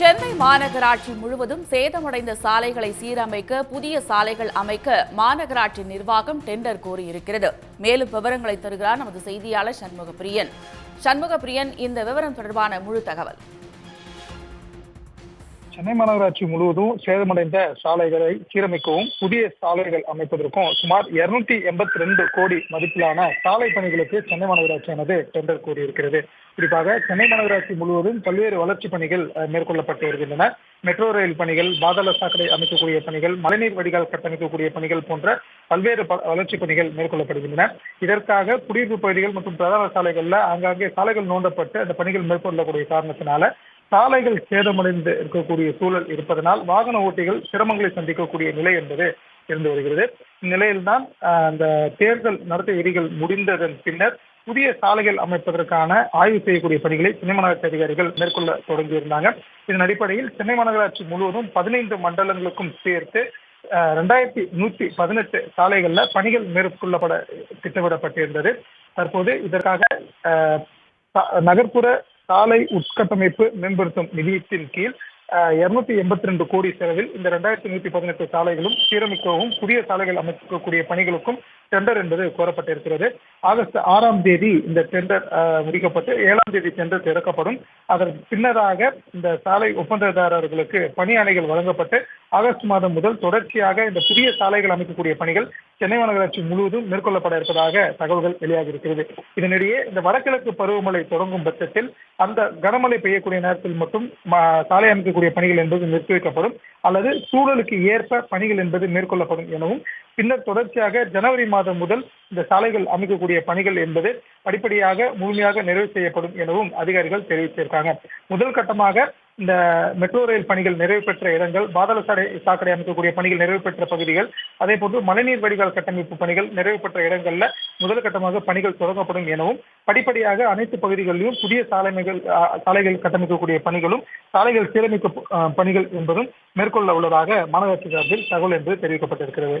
சென்னை மாநகராட்சி முழுவதும் சேதமடைந்த சாலைகளை சீரமைக்க புதிய சாலைகள் அமைக்க மாநகராட்சி நிர்வாகம் டெண்டர் கோரியிருக்கிறது. மேலும் விவரங்களை தருகிறார் நமது செய்தியாளர் சண்முகப்பிரியன். சண்முகப்பிரியன் இந்த விவரம் தொடர்பான முழு தகவல். சென்னை மாநகராட்சி முழுவதும் சேதமடைந்த சாலைகளை சீரமைக்கவும் புதிய சாலைகள் அமைப்பதற்கும் சுமார் இருநூத்தி எண்பத்தி ரெண்டு கோடி மதிப்பிலான சாலை பணிகளுக்கு சென்னை மாநகராட்சியானது டெண்டர் கோரியிருக்கிறது. குறிப்பாக சென்னை மாநகராட்சி முழுவதும் பல்வேறு வளர்ச்சிப் பணிகள் மேற்கொள்ளப்பட்டு வருகின்றன. மெட்ரோ ரயில் பணிகள் பாதாள சாக்கடை அமைக்கக்கூடிய பணிகள் மழைநீர் வடிகால் கட்டமைக்கக்கூடிய பணிகள் போன்ற பல்வேறு ப- வளர்ச்சிப் பணிகள் மேற்கொள்ளப்படுகின்றன. இதற்காக குடியிருப்பு பகுதிகள் மற்றும் பிரதான சாலைகள்ல ஆங்காங்கே சாலைகள் நோண்டப்பட்டு அந்த பணிகள் மேற்கொள்ளக்கூடிய காரணத்தினால சாலைகள் சேதமடைந்து இருக்கக்கூடிய சூழல் இருப்பதனால் வாகன ஓட்டிகள் சிரமங்களை சந்திக்கக்கூடிய நிலை என்பது இருந்து வருகிறது. இந்நிலையில்தான் அந்த தேர்தல் நடத்த விதிகள் முடிந்ததன் பின்னர் புதிய சாலைகள் அமைப்பதற்கான ஆய்வு செய்யக்கூடிய பணிகளை சென்னை மாநகராட்சி அதிகாரிகள் மேற்கொள்ள தொடங்கியிருந்தாங்க. இதன் அடிப்படையில் சென்னை மாநகராட்சி முழுவதும் பதினைந்து மண்டலங்களுக்கும் சேர்த்து ஆஹ், ரெண்டாயிரத்தி நூத்தி பதினெட்டு சாலைகள்ல பணிகள் மேற்கொள்ளப்பட திட்டமிடப்பட்டிருந்தது. தற்போது இதற்காக ஆஹ், நகர்ப்புற சாலை உட்கட்டமைப்பு மேம்படுத்தும் நிதியத்தின் கீழ் இருநூத்தி எண்பத்தி ரெண்டு கோடி செலவில் இந்த ரெண்டாயிரத்தி நூத்தி பதினெட்டு சாலைகளும் சீரமைக்கவும் புதிய சாலைகள் அமைக்கக்கூடிய பணிகளுக்கும் டெண்டர் என்பது கோரப்பட்டிருக்கிறது. ஆகஸ்ட் ஆறாம் தேதி இந்த டெண்டர் முடிக்கப்பட்டு ஏழாம் தேதி டெண்டர் திறக்கப்படும். அதன் பின்னதாக இந்த சாலை ஒப்பந்ததாரர்களுக்கு பணி ஆணைகள் வழங்கப்பட்டு ஆகஸ்ட் மாதம் முதல் தொடர்ச்சியாக இந்த புதிய சாலைகள் அமைக்கக்கூடிய பணிகள் சென்னை மாநகராட்சி முழுவதும் மேற்கொள்ளப்பட இருப்பதாக தகவல்கள் வெளியாகி இருக்கிறது இதனிடையே இந்த வடகிழக்கு பருவமழை தொடங்கும் பட்சத்தில் அந்த கனமழை பெய்யக்கூடிய நேரத்தில் மட்டும் சாலை அமைக்கக்கூடிய பணிகள் என்பது நிறுத்தி வைக்கப்படும். அல்லது சூழலுக்கு ஏற்ப பணிகள் என்பது மேற்கொள்ளப்படும் எனவும் பின்னர் தொடர்ச்சியாக ஜனவரி மாதம் மாதம் முதல் இந்த சாலைகள் அமைக்கக்கூடிய பணிகள் என்பது படிப்படியாக முழுமையாக நிறைவு செய்யப்படும் எனவும் அதிகாரிகள் தெரிவித்திருக்காங்க. முதல் கட்டமாக இந்த மெட்ரோ ரயில் பணிகள் நிறைவு பெற்ற இடங்கள் பாதாள சாலை சாக்கடை அமைக்கக்கூடிய பணிகள் நிறைவு பெற்ற பகுதிகள் அதே போன்று மழைநீர் வடிகால் கட்டமைப்பு பணிகள் நிறைவு பெற்ற இடங்கள்ல முதல் கட்டமாக பணிகள் தொடங்கப்படும் எனவும் படிப்படியாக அனைத்து பகுதிகளிலும் புதிய சாலைகள் சாலைகள் கட்டமைக்கக்கூடிய பணிகளும் சாலைகள் சீரமைப்பு பணிகள் என்பதும் மேற்கொள்ள உள்ளதாக மாநகராட்சி சார்பில் தகவல் என்று தெரிவிக்கப்பட்டிருக்கிறது.